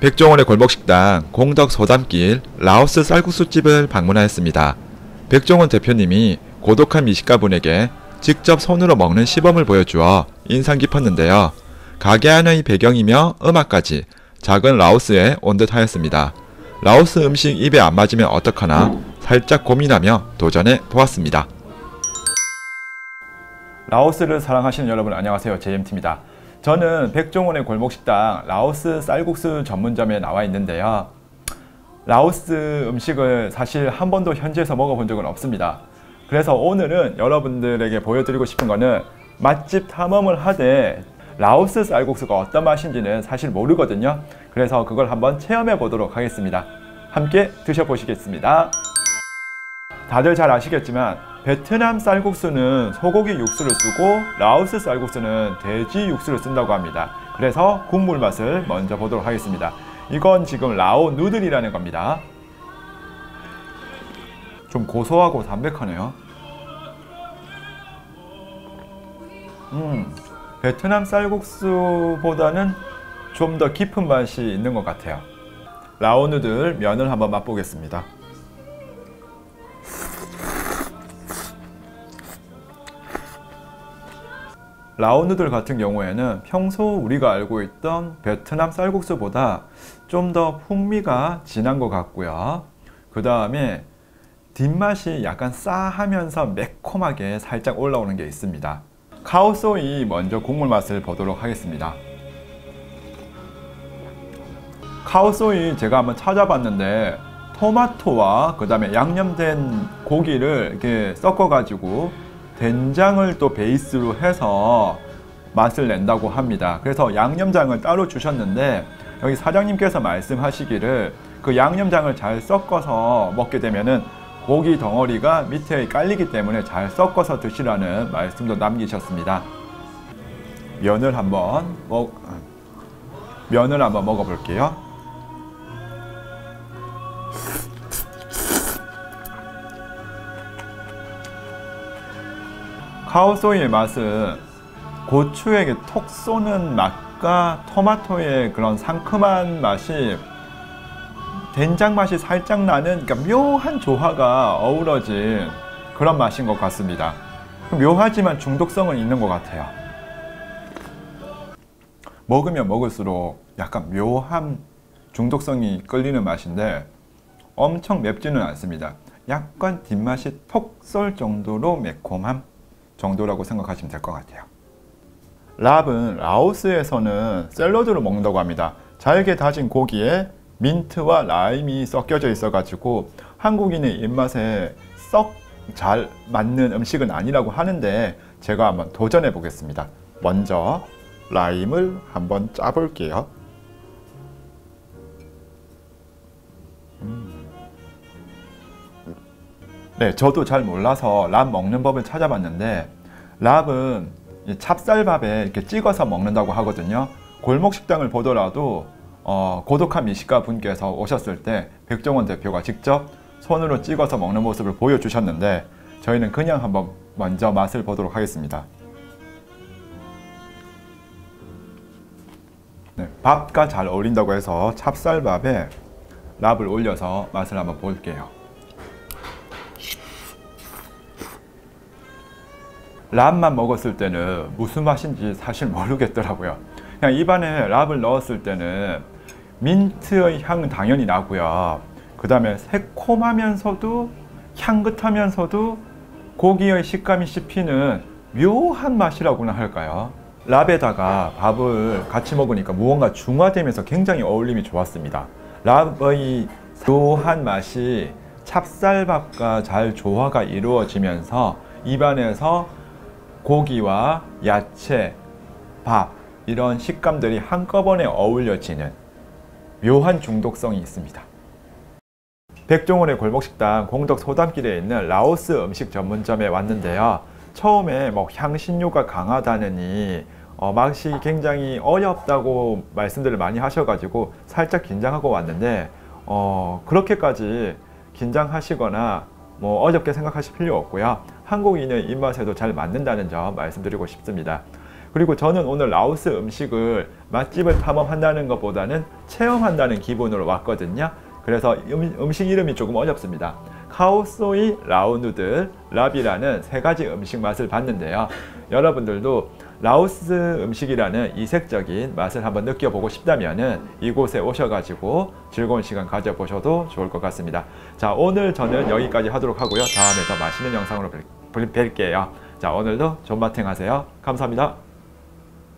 백종원의 골목식당 공덕 소담길 라오스 쌀국수집을 방문하였습니다. 백종원 대표님이 고독한 미식가분에게 직접 손으로 먹는 시범을 보여주어 인상 깊었는데요. 가게 안의 배경이며 음악까지 작은 라오스에 온 듯하였습니다. 라오스 음식 입에 안 맞으면 어떡하나 살짝 고민하며 도전해 보았습니다. 라오스를 사랑하시는 여러분 안녕하세요. JMT입니다. 저는 백종원의 골목식당 라오스 쌀국수 전문점에 나와 있는데요. 라오스 음식을 사실 한 번도 현지에서 먹어본 적은 없습니다. 그래서 오늘은 여러분들에게 보여드리고 싶은 거는 맛집 탐험을 하되 라오스 쌀국수가 어떤 맛인지는 사실 모르거든요. 그래서 그걸 한번 체험해 보도록 하겠습니다. 함께 드셔보시겠습니다. 다들 잘 아시겠지만 베트남 쌀국수는 소고기 육수를 쓰고 라오스 쌀국수는 돼지 육수를 쓴다고 합니다. 그래서 국물 맛을 먼저 보도록 하겠습니다. 이건 지금 라오 누들이라는 겁니다. 좀 고소하고 담백하네요. 음, 베트남 쌀국수보다는 좀 더 깊은 맛이 있는 것 같아요. 라오 누들 면을 한번 맛보겠습니다. 라오누들 같은 경우에는 평소 우리가 알고 있던 베트남 쌀국수보다 좀 더 풍미가 진한 것 같고요. 그 다음에 뒷맛이 약간 싸하면서 매콤하게 살짝 올라오는 게 있습니다. 카오소이 먼저 국물 맛을 보도록 하겠습니다. 카오소이 제가 한번 찾아봤는데 토마토와 그 다음에 양념된 고기를 이렇게 섞어 가지고 된장을 또 베이스로 해서 맛을 낸다고 합니다. 그래서 양념장을 따로 주셨는데 여기 사장님께서 말씀하시기를 그 양념장을 잘 섞어서 먹게 되면은 고기 덩어리가 밑에 깔리기 때문에 잘 섞어서 드시라는 말씀도 남기셨습니다. 면을 한번 먹 면을 한번 먹어 볼게요. 카오소이의 맛은 고추에게 톡 쏘는 맛과 토마토의 그런 상큼한 맛이 된장 맛이 살짝 나는 그러니까 묘한 조화가 어우러진 그런 맛인 것 같습니다. 묘하지만 중독성은 있는 것 같아요. 먹으면 먹을수록 약간 묘한 중독성이 끌리는 맛인데 엄청 맵지는 않습니다. 약간 뒷맛이 톡 쏠 정도로 매콤함 정도라고 생각하시면 될 것 같아요. 랍은 라오스에서는 샐러드로 먹는다고 합니다. 잘게 다진 고기에 민트와 라임이 섞여져 있어 가지고 한국인의 입맛에 썩 잘 맞는 음식은 아니라고 하는데 제가 한번 도전해 보겠습니다. 먼저 라임을 한번 짜 볼게요. 네, 저도 잘 몰라서 랍 먹는 법을 찾아봤는데 랍은 찹쌀밥에 이렇게 찍어서 먹는다고 하거든요. 골목 식당을 보더라도 어, 고독한 미식가 분께서 오셨을 때 백종원 대표가 직접 손으로 찍어서 먹는 모습을 보여주셨는데 저희는 그냥 한번 먼저 맛을 보도록 하겠습니다. 네, 밥과 잘 어울린다고 해서 찹쌀밥에 랍을 올려서 맛을 한번 볼게요. 랍만 먹었을 때는 무슨 맛인지 사실 모르겠더라고요. 그냥 입안에 랍을 넣었을 때는 민트의 향은 당연히 나고요. 그 다음에 새콤하면서도 향긋하면서도 고기의 식감이 씹히는 묘한 맛이라고나 할까요? 랍에다가 밥을 같이 먹으니까 무언가 중화되면서 굉장히 어울림이 좋았습니다. 랍의 묘한 맛이 찹쌀밥과 잘 조화가 이루어지면서 입안에서 고기와 야채, 밥 이런 식감들이 한꺼번에 어울려지는 묘한 중독성이 있습니다. 백종원의 골목식당 공덕 소담길에 있는 라오스 음식 전문점에 왔는데요. 처음에 뭐 향신료가 강하다느니 어, 맛이 굉장히 어렵다고 말씀들을 많이 하셔가지고 살짝 긴장하고 왔는데 어, 그렇게까지 긴장하시거나 뭐 어렵게 생각하실 필요 없고요. 한국인의 입맛에도 잘 맞는다는 점 말씀드리고 싶습니다. 그리고 저는 오늘 라오스 음식을 맛집을 탐험한다는 것보다는 체험한다는 기분으로 왔거든요. 그래서 음, 식 이름이 조금 어렵습니다. 카오소이 라오누들 라비라는 세 가지 음식 맛을 봤는데요. 여러분들도 라오스 음식이라는 이색적인 맛을 한번 느껴보고 싶다면은 이곳에 오셔가지고 즐거운 시간 가져보셔도 좋을 것 같습니다. 자, 오늘 저는 여기까지 하도록 하고요. 다음에 더 맛있는 영상으로 뵐- 뵐게요. 자, 오늘도 존바팅 하세요. 감사합니다.